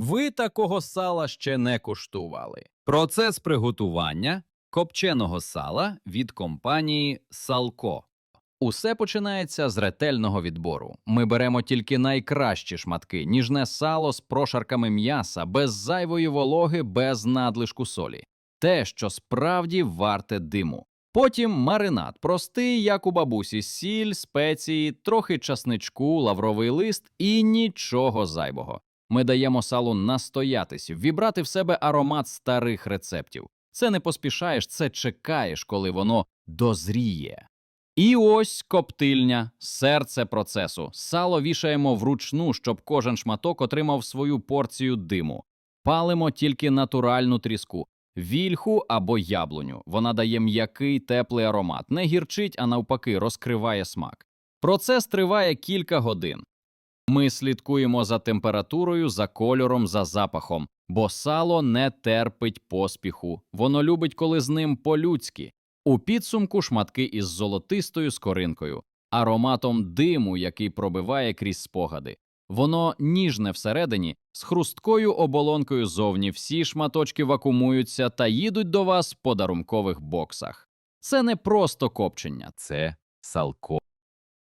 Ви такого сала ще не куштували. Процес приготування копченого сала від компанії Салко. Усе починається з ретельного відбору. Ми беремо тільки найкращі шматки, ніжне сало з прошарками м'яса, без зайвої вологи, без надлишку солі. Те, що справді варте диму. Потім маринад, простий, як у бабусі, сіль, спеції, трохи часничку, лавровий лист і нічого зайвого. Ми даємо салу настоятись, вібрати в себе аромат старих рецептів. Це не поспішаєш, це чекаєш, коли воно дозріє. І ось коптильня, серце процесу. Сало вішаємо вручну, щоб кожен шматок отримав свою порцію диму. Палимо тільки натуральну тріску, вільху або яблуню. Вона дає м'який теплий аромат, не гірчить, а навпаки, розкриває смак. Процес триває кілька годин. Ми слідкуємо за температурою, за кольором, за запахом, бо сало не терпить поспіху. Воно любить, коли з ним по-людськи. У підсумку шматки із золотистою скоринкою, ароматом диму, який пробиває крізь спогади. Воно ніжне всередині, з хрусткою оболонкою зовні. Всі шматочки вакуумуються та їдуть до вас в подарункових боксах. Це не просто копчення, це салко.